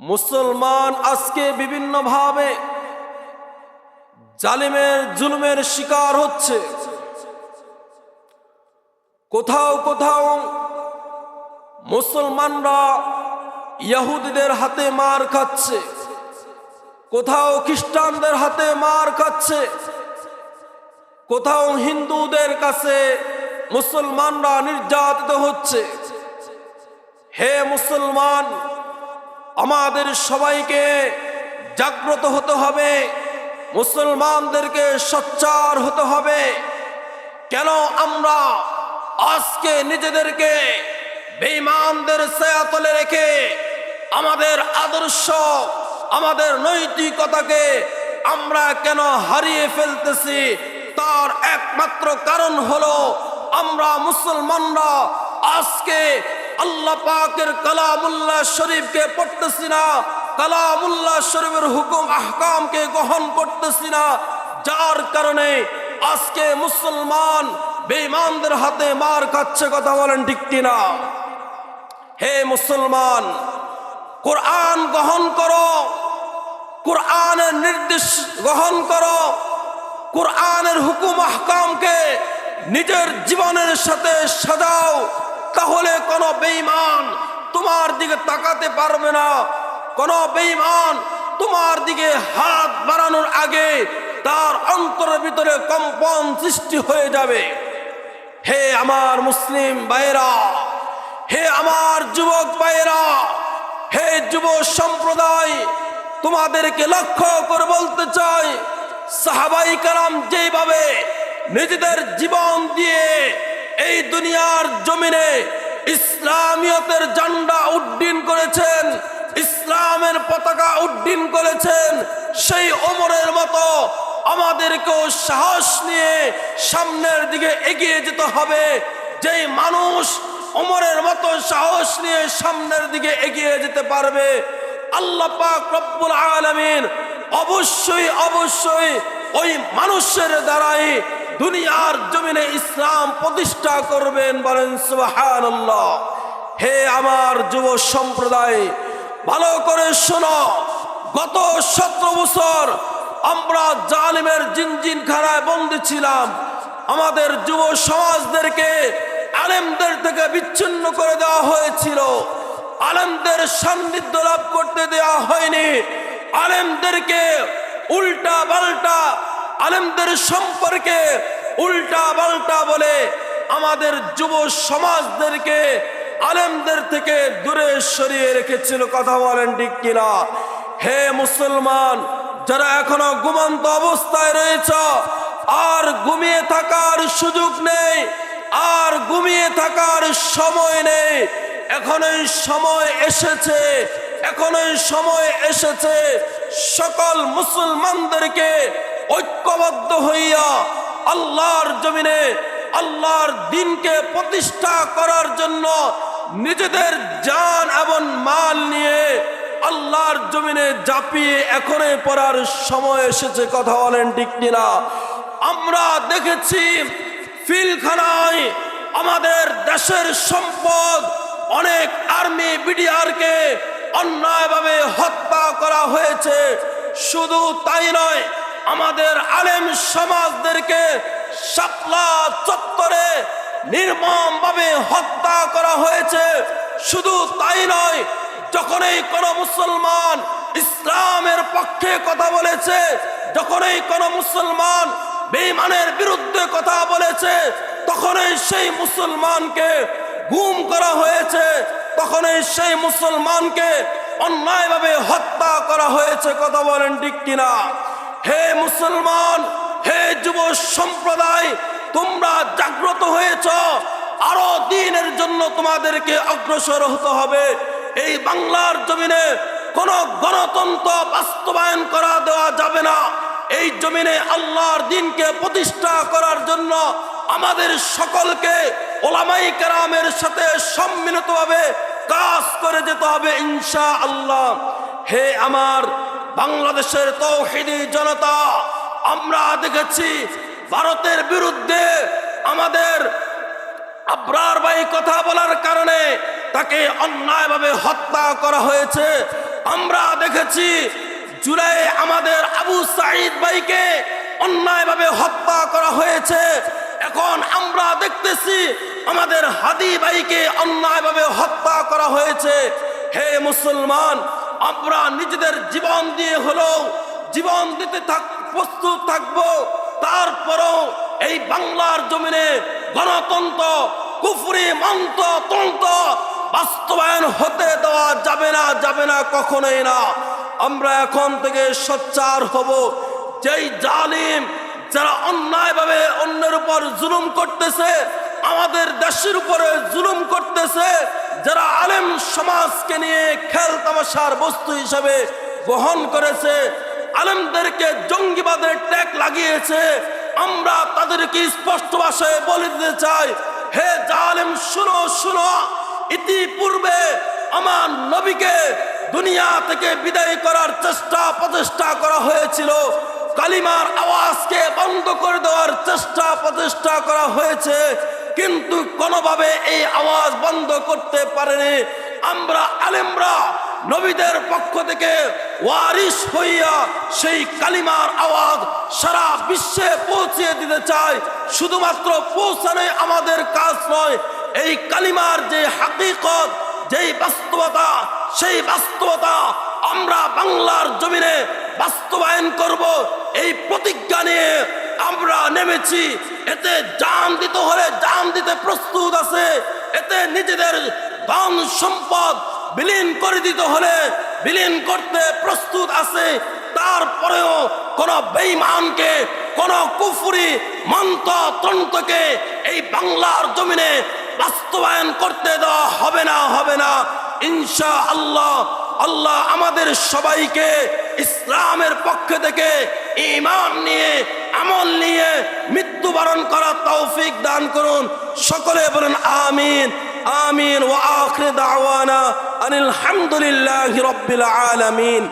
মুসলমান আজকে বিভিন্নভাবে জালিমের, জুলুমের শিকার হচ্ছে। কোথাও কোথাও মুসলমানরা ইহুদিদের হাতে মার খাচ্ছে। কোথাও খ্রিস্টানদের হাতে মার খাচ্ছে। কোথাও হিন্দুদের কাছে মুসলমানরা নির্যাতিত হচ্ছে। হে মুসলমান আমাদের সবাইকে জাগ্রত হতে হবে, মুসলমানদেরকে সচ্চার হতে হবে। কেন আমরা আজকে নিজেদেরকে বেঈমানদের ছায়াতলে রেখে আমাদের আদর্শ, আমাদের নৈতিকতাকে আমরা কেন হারিয়ে ফেলতেছি, তার একমাত্র কারণ হলো আমরা মুসলমানরা আজকে আল্লাহ পাকের কালামুল্লাহ শরীফকে পড়তেছি না। কালামুল্লাহ শরীফের হুকুম, আহকামকে গ্রহণ করতেছি না। যার কারণে আজকে মুসলমান বেঈমানদের হাতে মার খাচ্ছে কথা বলেন ঠিক কিনা? হে মুসলমান, কোরআন গ্রহণ করো। কোরআনের নির্দেশ গ্রহণ করো। কোরআনের হুকুম, আহকামকে নিজের জীবনের সাথে সাজাও। তাহলে কোনো বেঈমান তোমার দিকে তাকাতে পারবে না। কোনো বেঈমান তোমার দিকে হাত বাড়ানোর আগে তার অন্তরের ভিতরে কম্পন সৃষ্টি হয়ে যাবে। হে আমার মুসলিম ভাইরা হে আমার যুবক ভাইরা হে যুব সম্প্রদায়, তোমাদেরকে লক্ষ্য করে বলতে চাই, সাহাবাই কালাম যেভাবে নিজেদের জীবন দিয়ে এই দুনিয়ার জমিনে ইসলামিয়তের জান্ডা উড্ডীন করেছেন, ইসলামের পতাকা উড্ডীন করেছেন, সেই ওমরের মতো আমাদেরকেও সাহস নিয়ে সামনের দিকে এগিয়ে যেতে হবে। যেই মানুষ ওমরের মতো সাহস নিয়ে সামনের দিকে এগিয়ে যেতে পারবে, আল্লাহ পাক রব্বুল আলামিন অবশ্যই অবশ্যই ওই মানুষের দ্বারাই দুনিয়ার জমিনে ইসলাম প্রতিষ্ঠা করবেন বলেন সুবহানাল্লাহ। হে আমার যুব সম্প্রদায়, ভালো করে শোনো। গত সতেরো বছর আমরা জালিমের জিনজিন খানায় বন্দী ছিলাম। আমাদের যুব সমাজদেরকে আলেমদের থেকে বিচ্ছিন্ন করে দেওয়া হয়েছিল। আলেমদের সান্নিধ্য লাভ করতে দেওয়া হয়নি। আলেমদেরকে উল্টা পাল্টা আলেমদের সম্পর্কে উল্টা পাল্টা বলে আমাদের যুব সমাজদেরকে আলেমদের থেকে দূরে সরিয়ে রেখেছিল, কথা বলেন ঠিক কিনা? হে মুসলমান, যারা এখনও ঘুমন্ত অবস্থায় রয়েছ, আর ঘুমিয়ে থাকার সুযোগ নেই, আর ঘুমিয়ে থাকার সময় নেই, এখনই সময় এসেছে, এখনই সময় এসেছে সকল মুসলমানদেরকে ঐক্যবদ্ধ হইয়া আল্লাহর জমিনে, আল্লাহর দিনকে প্রতিষ্ঠা করার জন্য নিজেদের যান এবং মাল নিয়ে আল্লাহর জমিনে জাপিয়ে এখনই পড়ার সময় এসেছে, কথা বলেন ঠিক কিনা? আমরা দেখেছি ফিলখানায় আমাদের দেশের সম্পদ, অনেক আর্মি বিডিআরকে অন্যায়ভাবে হত্যা করা হয়েছে। শুধু তাই নয় আমাদের আলেম সমাজদেরকে শাপলা চত্বরে নির্মমভাবে হত্যা করা হয়েছে। শুধু তাই নয়, যখনই কোনো মুসলমান ইসলামের পক্ষে কথা বলেছে, যখনই কোনো মুসলমান বেঈমানের বিরুদ্ধে কথা বলেছে, তখনই সেই মুসলমানকে গুম করা হয়েছে, তখনই সেই মুসলমানকে অন্যায়ভাবে হত্যা করা হয়েছে। কথা বলেন ঠিক কিনা? হে মুসলমান, হে যুব সম্প্রদায়, তোমরা জাগ্রত হয়েছ। আরও দিনের জন্য তোমাদেরকে অগ্রসর হতে হবে। এই বাংলার জমিনে কোন গণতন্ত্র বাস্তবায়ন করা দেওয়া যাবে না। এই জমিনে আল্লাহর দিনকে প্রতিষ্ঠা করার জন্য আমাদের সকলকে ওলামাই কেরামের সাথে সম্মিলিতভাবে কাজ করে যেতে হবে ইনশা আল্লাহ হে আমার বাংলাদেশের তৌহিদি জনতা, আমরা দেখেছি ভারতের বিরুদ্ধে আমাদের আব্রার ভাই কথা বলার কারণে তাকে অন্যায়ভাবে হত্যা করা হয়েছে। আমরা দেখেছি জুলাই আমাদের আবু সাইদ ভাইকে অন্যায়ভাবে হত্যা করা হয়েছে। এখন আমরা দেখতেছি আমাদের হাদি ভাইকে অন্যায়ভাবে হত্যা করা হয়েছে। হে মুসলমান আমরা নিজেদের জীবন দিয়ে হলেও জীবন দিতে থাক, প্রস্তুত থাকব। তারপরও এই বাংলার জমিনে গণতন্ত্র, কুফরি মন্ত্র, তন্ত্র বাস্তবায়ন হতে দেওয়া যাবে না যাবে না কখনোই না। আমরা এখন থেকে সোচ্চার হব, যেই জালিম যারা অন্যায়ভাবে অন্যের উপর জুলুম করতেছে, আমাদের দেশের উপরে জুলুম করতেছে সমাজকে নিয়ে খেল তামাশার বস্তু হিসাবে গ্রহণ করেছে। আলেমদেরকে জঙ্গিবাদের ট্যাগ লাগিয়েছে। আমরা তাদেরকে স্পষ্ট ভাষায় বলে দিতে চাই, হে জালেম, শুনো শুনো। ইতিপূর্বে আমার নবীকে দুনিয়া থেকে বিদায় করার চেষ্টা প্রচেষ্টা করা হয়েছিল। কালিমার আওয়াজকে বন্ধ করে দেওয়ার চেষ্টা প্রচেষ্টা করা হয়েছে। কিন্তু কোনোভাবে এই আওয়াজ বন্ধ করতে পারেনি। আমরা আলেমরা নবীদের পক্ষ থেকে ওয়ারিস হইয়া সেই কালিমার আওয়াজ সারা বিশ্বে পৌঁছে দিতে চাই। শুধুমাত্র পৌঁছানোই আমাদের কাজ নয়, এই কালিমার যে হাকিকত, যেই বাস্তবতা, সেই বাস্তবতা আমরা বাংলার জমিনে বাস্তবায়ন করব। এই প্রতিজ্ঞা নিয়ে আমরা নেমেছি। এতে জান দিতে হলে জান দিতে প্রস্তুত আছে। এতে নিজেদের ধন সম্পদ বিলীন করে দিতে হলে বিলীন করতে প্রস্তুত আছে। তারপরেও কোন বেঈমানকে, কোন কুফুরি মন্ত্র তন্ত্রকে এই বাংলার জমিনে বাস্তবায়ন করতে দেওয়া হবে না হবে না। ইনশা আল্লাহ আল্লাহ আমাদের সবাইকে ইসলামের পক্ষ থেকে ইমান নিয়ে, আমল নিয়ে মৃত্যুবরণ করার তৌফিক দান করুন। সকলে বলেন, আমিন। আমিন ও আখরে দাওয়ানা আনিল হামদুলিল্লাহ রব্বিল আলামিন।